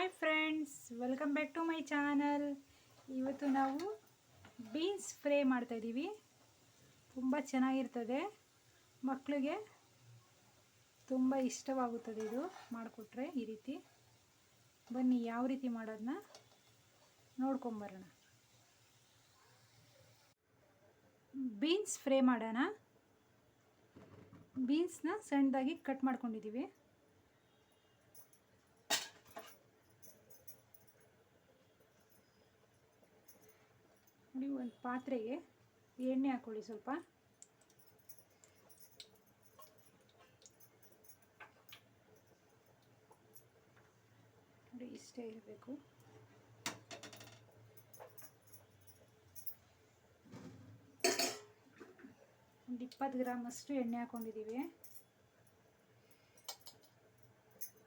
Hi friends, welcome back to my channel. ಇವತ್ತು ನಾವು beans fry ಮಾಡ್ತಾಯಿದ್ದೀವಿ ತುಂಬ ಚೆನ್ನಾಗಿರ್ತದೆ. ಮಕ್ಕಳಿಗೆ ತುಂಬ ಇಷ್ಟವಾಗುತ್ತದೆ ಇದು ಮಾಡಿಕೊಟ್ರೆ ಈ ರೀತಿ. ಬನ್ನಿ ಯಾವ ರೀತಿ ಮಾಡೋದನ್ನ ನೋಡ್ಕೊಂಬರೋಣ ಬೀನ್ಸ್ ಫ್ರೈ ಮಾಡೋಣ. ಬೀನ್ಸ್ನ ಸಣ್ಣದಾಗಿ ಕಟ್ ಮಾಡ್ಕೊಂಡಿದ್ದೀವಿ ನೋಡಿ ಒಂದು ಪಾತ್ರೆಗೆ ಎಣ್ಣೆ ಹಾಕ್ಕೊಳ್ಳಿ ಸ್ವಲ್ಪ. ಇಷ್ಟೇ ಇರಬೇಕು. ಒಂದು ಇಪ್ಪತ್ತು ಗ್ರಾಮ್ ಅಷ್ಟು ಎಣ್ಣೆ ಹಾಕ್ಕೊಂಡಿದ್ದೀವಿ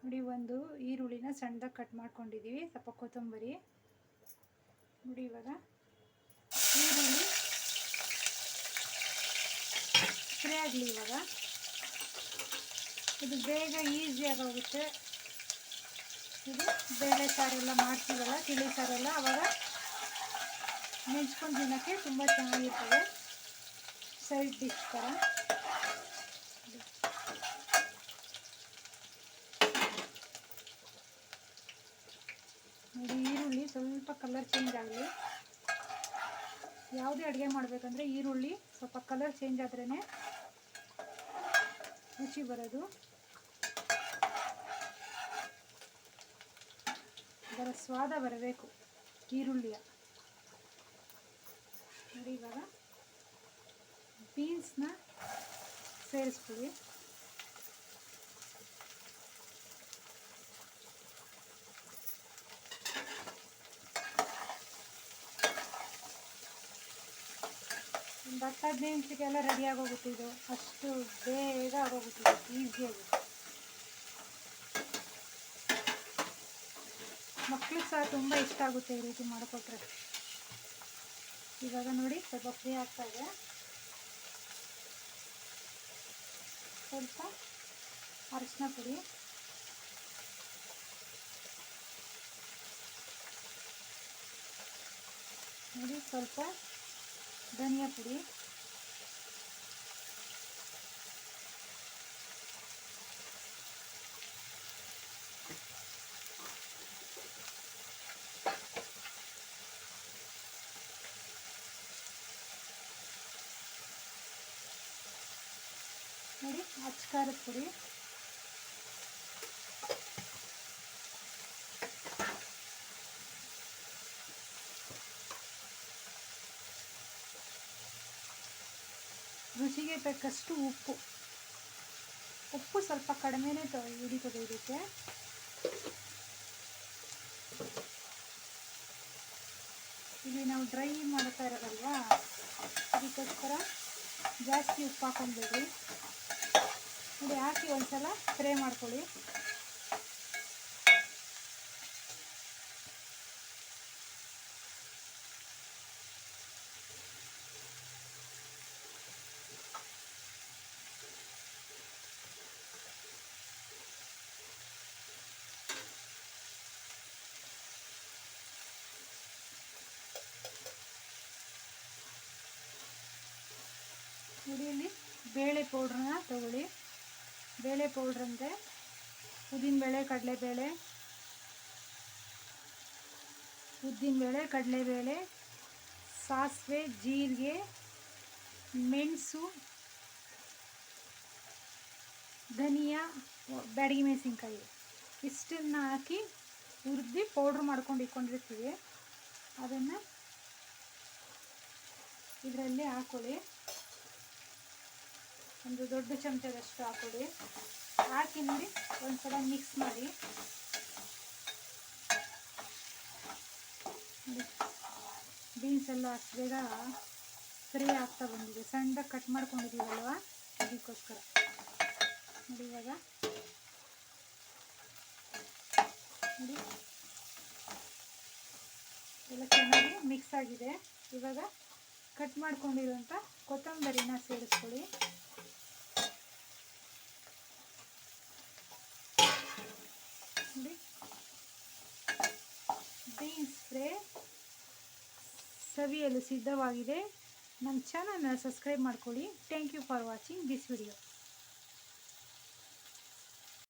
ನೋಡಿ, ಒಂದು ಈರುಳ್ಳಿನ ಸಣ್ಣದಾಗಿ ಕಟ್ ಮಾಡ್ಕೊಂಡಿದ್ದೀವಿ ಸ್ವಲ್ಪ ಕೊತ್ತಂಬರಿ. ನೋಡಿ, ಇವಾಗ ಈರುಳ್ಳಿ ಫ್ರೈ ಆಗಲಿ ಇವಾಗ. ಇದು ಬೇಗ ಈಸಿಯಾಗಿ ಹೋಗುತ್ತೆ ಇದು ಬೇಳೆ ಸಾರೆಲ್ಲ ಮಾಡ್ತೀವಲ್ಲ, ತಿಳಿ ಸಾರೆಲ್ಲ ಅವಾಗ ನೆಂಚ್ಕೊಂಡು ತಿನ್ನೋಕ್ಕೆ ತುಂಬ ಚೆನ್ನಾಗಿರ್ತದೆ. ಸೈಡ್ ಡಿಶ್ ಥರ ನೋಡಿ, ಈರುಳ್ಳಿ ಸ್ವಲ್ಪ ಕಲರ್ ಚೇಂಜ್ ಆಗಲಿ. ಯಾವುದೇ ಅಡುಗೆ ಮಾಡಬೇಕಂದ್ರೆ ಈರುಳ್ಳಿ ಸ್ವಲ್ಪ ಕಲರ್ ಚೇಂಜ್ ಆದ್ರೇ ರುಚಿ ಬರೋದು. ಅದರ ಸ್ವಾದ ಬರಬೇಕು. ಈರುಳ್ಳಿಯ. ನೋಡಿ ಇವಾಗ. ಬೀನ್ಸ್ನ ಸೇರಿಸ್ಕೊಳ್ಳಿ. ಹದಿನೈದು ನಿಮಿಷಕ್ಕೆಲ್ಲ ರೆಡಿ ಆಗೋಗುತ್ತೆ ಇದು. ಅಷ್ಟು ಬೇಗ ಆಗೋಗುತ್ತೆ ಈಸಿಯಾಗಿ ಮಕ್ಕಳಿಗೆ ಸಹ ತುಂಬ ಇಷ್ಟ ಆಗುತ್ತೆ ಈ ರೀತಿ ಮಾಡಿಕೊಟ್ರೆ. ಇವಾಗ ನೋಡಿ, ಸ್ವಲ್ಪ ಫ್ರೀ ಆಗ್ತಾ ಇದೆ. ಸ್ವಲ್ಪ ಅರಿಶಿನ ಪುಡಿ. ನೋಡಿ, ಸ್ವಲ್ಪ ಧನಿಯಾ ಪುಡಿ ನೋಡಿ ಅಚ್ಕಾರದ ಪುಡಿ ರುಚಿಗೆ ಬೇಕಷ್ಟು ಉಪ್ಪು. ಉಪ್ಪು ಸ್ವಲ್ಪ ಕಡಿಮೆನೇ ತ, ಹಿಡಿತದೆ ಇದಕ್ಕೆ. ಇಲ್ಲಿ ನಾವು ಡ್ರೈ ಮಾಡ್ತಾ ಇರೋದಲ್ವಾ? ಅದಕ್ಕೋಸ್ಕರ ಜಾಸ್ತಿ ಉಪ್ಪು ಹಾಕೊಂಡ್ಬೇಡಿ ಇಲ್ಲಿ ಹಾಕಿ ಒಂದ್ಸಲ ಫ್ರೈ ಮಾಡ್ಕೊಳ್ಳಿ ನೋಡಿ ಇಲ್ಲಿ ಬೇಳೆ ಪೌಡ್ರನ್ನ ತಗೊಳ್ಳಿ. ಬೇಳೆ ಪೌಡ್ರ್ ಅಂದರೆ ಉದ್ದಿನಬೇಳೆ ಕಡಲೆಬೇಳೆ. ಕಡಲೆ ಕಡಲೆಬೇಳೆ, ಸಾಸಿವೆ, ಜೀರಿಗೆ, ಮೆಣಸು, ಧನಿಯಾ, ಬ್ಯಾಡಗಿ ಮೆಣಸಿನ್ಕಾಯಿ. ಇಷ್ಟನ್ನು ಹಾಕಿ ಹುರಿದು ಪೌಡ್ರ್ ಮಾಡ್ಕೊಂಡು ಇಟ್ಕೊಂಡಿರ್ತೀವಿ. ಅದನ್ನು ಇದರಲ್ಲಿ ಹಾಕೊಳ್ಳಿ. ಒಂದು ದೊಡ್ಡ ಚಮಚದಷ್ಟು ಹಾಕೊಡಿ ಹಾಕಿ ನೋಡಿ, ಒಂದ್ಸಲ ಮಿಕ್ಸ್ ಮಾಡಿ. ಬೀನ್ಸ್ ಎಲ್ಲ ಅಷ್ಟು ಬೇಗ ಫ್ರೈ ಆಗ್ತಾ ಬಂದಿದೆ. ಸಣ್ಣದಾಗಿ ಕಟ್ ಮಾಡ್ಕೊಂಡಿದ್ದೀವಲ್ವ? ಅದಕ್ಕೋಸ್ಕರ. ನೋಡಿ ಇವಾಗ. ನೋಡಿ. ಎಲ್ಲ ಚೆನ್ನಾಗಿ ಮಿಕ್ಸ್ ಆಗಿದೆ. ಇವಾಗ ಕಟ್ ಮಾಡ್ಕೊಂಡಿರುವಂಥ ಕೊತ್ತಂಬರಿನ ಸೇರಿಸ್ಕೊಳ್ಳಿ. ಬೀನ್ಸ್ ಫ್ರೈ ಸವಿಯಲು ಸಿದ್ಧವಾಗಿದೆ. ನಮ್ಮ ಚಾನಲ್ನ ಸಬ್ಸ್ಕ್ರೈಬ್ ಮಾಡ್ಕೊಳ್ಳಿ. Thank you for watching this video